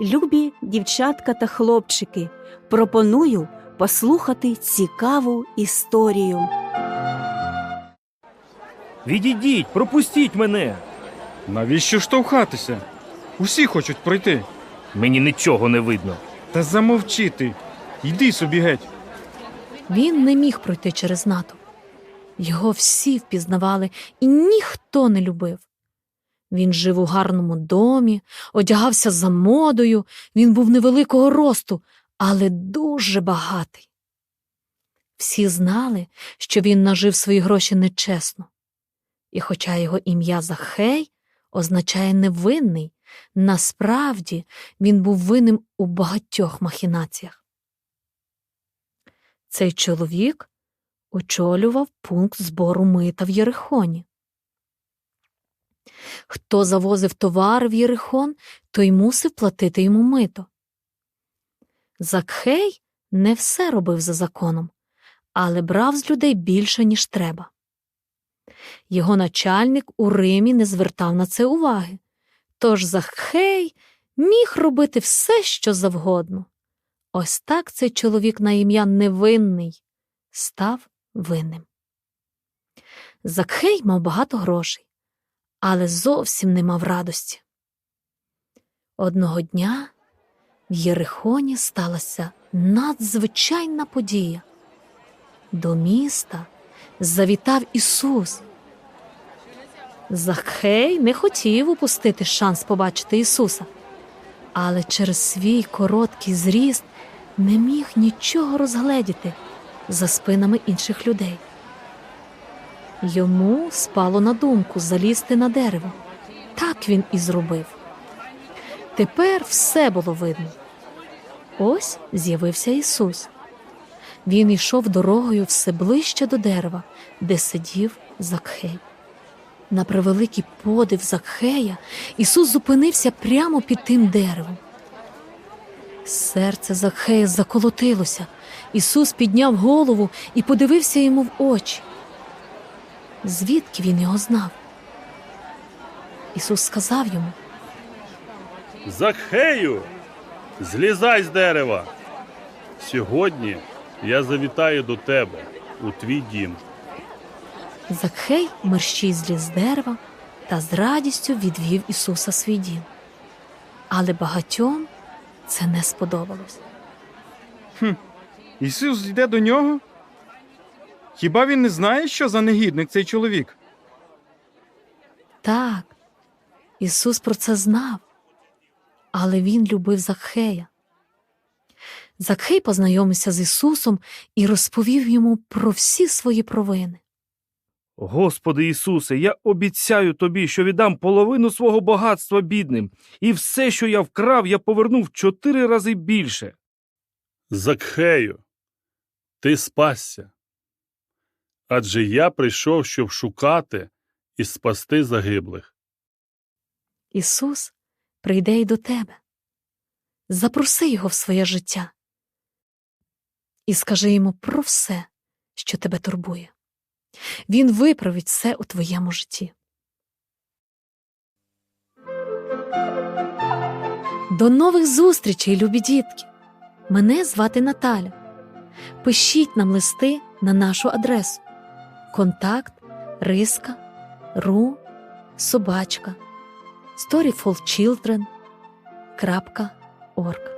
Любі дівчатка та хлопчики, пропоную послухати цікаву історію. Відійдіть, пропустіть мене. Навіщо штовхатися? Усі хочуть пройти. Мені нічого не видно. Та замовчи ти. Йди собі геть. Він не міг пройти через натовп. Його всі впізнавали, і ніхто не любив. Він жив у гарному домі, одягався за модою, він був невеликого росту, але дуже багатий. Всі знали, що він нажив свої гроші нечесно. І хоча його ім'я Захей означає невинний, насправді він був винним у багатьох махінаціях. Цей чоловік очолював пункт збору мита в Єрихоні. Хто завозив товари в Єрихон, той мусив платити йому мито. Закхей не все робив за законом, але брав з людей більше, ніж треба. Його начальник у Римі не звертав на це уваги, тож Закхей міг робити все, що завгодно. Ось так цей чоловік на ім'я невинний став винним. Закхей мав багато грошей, але зовсім не мав радості. Одного дня в Єрихоні сталася надзвичайна подія. До міста завітав Ісус. Закхей не хотів упустити шанс побачити Ісуса, але через свій короткий зріст не міг нічого розгледіти за спинами інших людей. Йому спало на думку залізти на дерево. Так він і зробив. Тепер все було видно. Ось з'явився Ісус. Він йшов дорогою все ближче до дерева, де сидів Закхей. На превеликий подив Закхея Ісус зупинився прямо під тим деревом. Серце Закхея заколотилося. Ісус підняв голову і подивився йому в очі. Звідки він його знав? Ісус сказав йому: Захею, злізай з дерева. Сьогодні я завітаю до тебе у твій дім. Закхей мерщій зліз з дерева та з радістю відвів Ісуса свій дім. Але багатьом це не сподобалось. Ісус йде до нього? Хіба він не знає, що за негідник цей чоловік? Так, Ісус про це знав, але Він любив Закхея. Закхей познайомився з Ісусом і розповів йому про всі свої провини. Господи Ісусе, я обіцяю тобі, що віддам половину свого багатства бідним, і все, що я вкрав, я поверну в чотири рази більше. Закхею, ти спасся. Адже я прийшов, щоб шукати і спасти загиблих. Ісус прийде й до тебе. Запроси Його в своє життя і скажи йому про все, що тебе турбує. Він виправить все у твоєму житті. До нових зустрічей, любі дітки! Мене звати Наталя. Пишіть нам листи на нашу адресу контакт риска ру собачка storyfulchildren.org